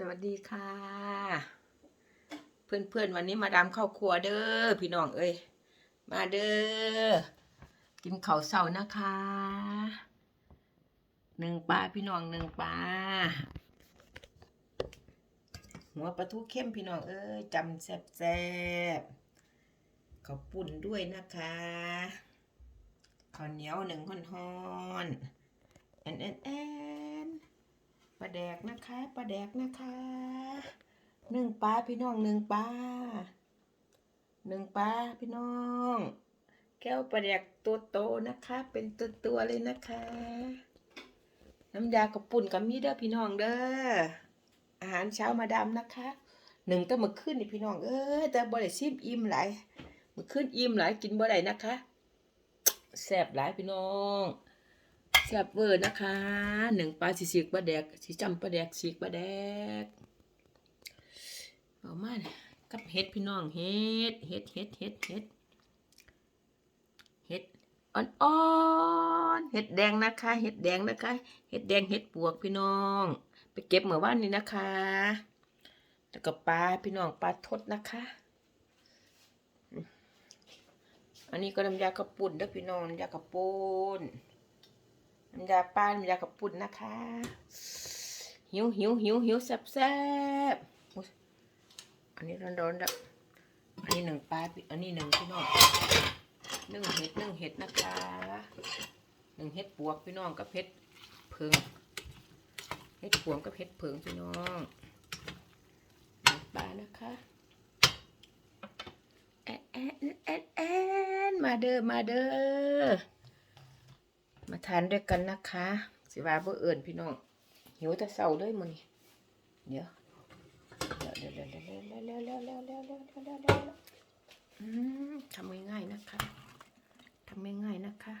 สวัสดีค่ะ เพื่อนๆวันนี้มาดามเข้าครัวเด้อพี่น้องเอ้ยมาเด้อกินข้าวเช้านะคะหนึ่งปลาพี่น้องหนึ่งปลาหัวปลาทูเข้มพี่น้องเอ้ยจำแซ่บๆข้าวปุ่นด้วยนะคะข้าวเหนียวหนึ่งห่อนๆแอนแอนแอน ปลาแดกนะคะปลาแดกนะคะหนึ่งปลาพี่น้องหนึ่งปลาหนึ่งปลาพี่น้อง แก้วปลาแดกตัวโตนะคะ เป็นตัวตัวๆเลยนะคะ น้ำยากระปุ่นกับมีเด้อพี่น้องเด้ออาหารเช้ามาดามนะคะหนึ่งต้องมาขึ้นนี่พี่น้องเอ้ยแต่บ่ได้ซิมอิ่มหลายมาขึ้นอิ่มหลายกินบ่ได้นะคะแซ่บหลายพี่น้อง แซ่บเวอร์นะคะหนึ่งปลาสีสีกปลาแดกสีจำปลาแดกสีกปลาแดกเอามากับเห็ดพี่น้องเห็ดเห็ดเห็ดเห็ดเห็ดเห็ดอ่อนๆเห็ดแดงนะคะ เห็ดแดงนะคะ เห็ดแดงเห็ดปวกพี่น้อง ไปเก็บเมื่อวานนี้นะคะแล้วก็ปลาพี่น้องปลาทดนะคะ อันนี้ก็น้ำยากระปุ่นเด้อพี่น้องน้ำยากระปุ่น น้ำยาปลาน้ำยากระปุ่นนะคะ หิวหิวหิวหิวแซ่บแซ่บอันนี้ร้อนๆแล้วอันนี้หนึ่งปลาอันนี้หนึ่งพี่น้องนึ่งเห็ดนึ่งเห็ดนะคะหนึ่งเห็ดปวกพี่น้องกับเห็ดเพิงเห็ดปวงกับเห็ดเพิงพี่น้องหนึ่งปลานะคะแอะแอะแอะแอะมาเด้อมาเด้อ มาทานด้วยกันนะคะ สิว่าบ่เอิญพี่น้อง หิวแต่เศร้าเลยมื้อนี้เดี๋ยวเดี๋ยวเดี๋ยวเดี๋ยวเดี๋ยวเดี๋ยวเดี๋ยวเดี๋ยวเดี๋ยวเดี๋ยวเดี๋ยวเดี๋ยวเดี๋ยวทำง่ายๆนะคะทำง่ายๆนะคะ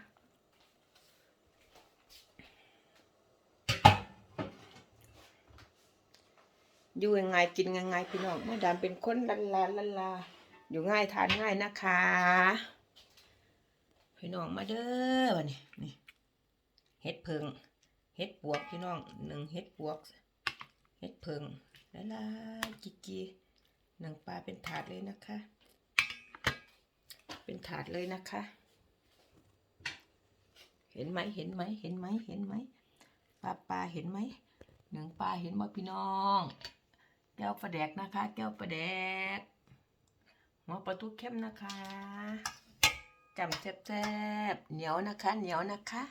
อยู่ยังไงกินยังไงพี่น้องแม่ดามเป็นคนลันลาลันลาอยู่ง่ายทานง่ายนะคะ พี่น้องมาเด้อวันนี้นี่ เห็ดเพิงเห็ดปวกพี่น้องหนึ่งเห็ดปวกเห็ดเพิงละลาจิกีหนังปลาเป็นถาดเลยนะคะ เป็นถาดเลยนะคะ เห็นไหมเห็นไหมเห็นไหมเห็นไหมปลาปลาเห็นไหมหนึ่งปลาเห็นไหมพี่น้อง แก้วปลาแดกนะคะ แก้วปลาแดกหัวปลาทูเข้มนะคะจำแซ่บๆเหนียวนะคะ เหนียวนะคะ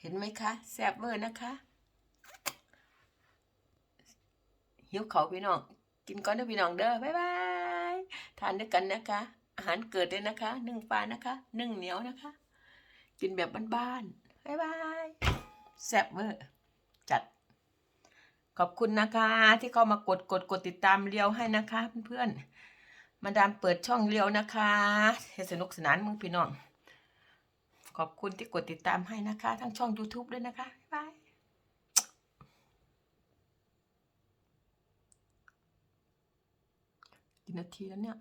เห็นไหมคะแซ่บเวอร์นะคะหิวเขาพี่น้อง กินก่อนเด้อพี่น้องเด้อบ๊ายบายทานด้วยกันนะคะ อาหารเกิดเลยนะคะ นึ่งปลานะคะ นึ่งเหนียวนะคะ กินแบบบ้านๆบ๊ายบายแซ่บเวอร์จัด ขอบคุณนะคะ ที่เข้ามากดกดกดติดตามเรียวให้นะคะ เพื่อนๆมาดามเปิดช่องเรียวนะคะให้สนุกสนานมึงพี่น้อง ขอบคุณที่กดติดตามให้นะคะ ทั้งช่อง YouTube ด้วยนะคะ บ๊ายบายกี่นาทีแล้วเนี่ย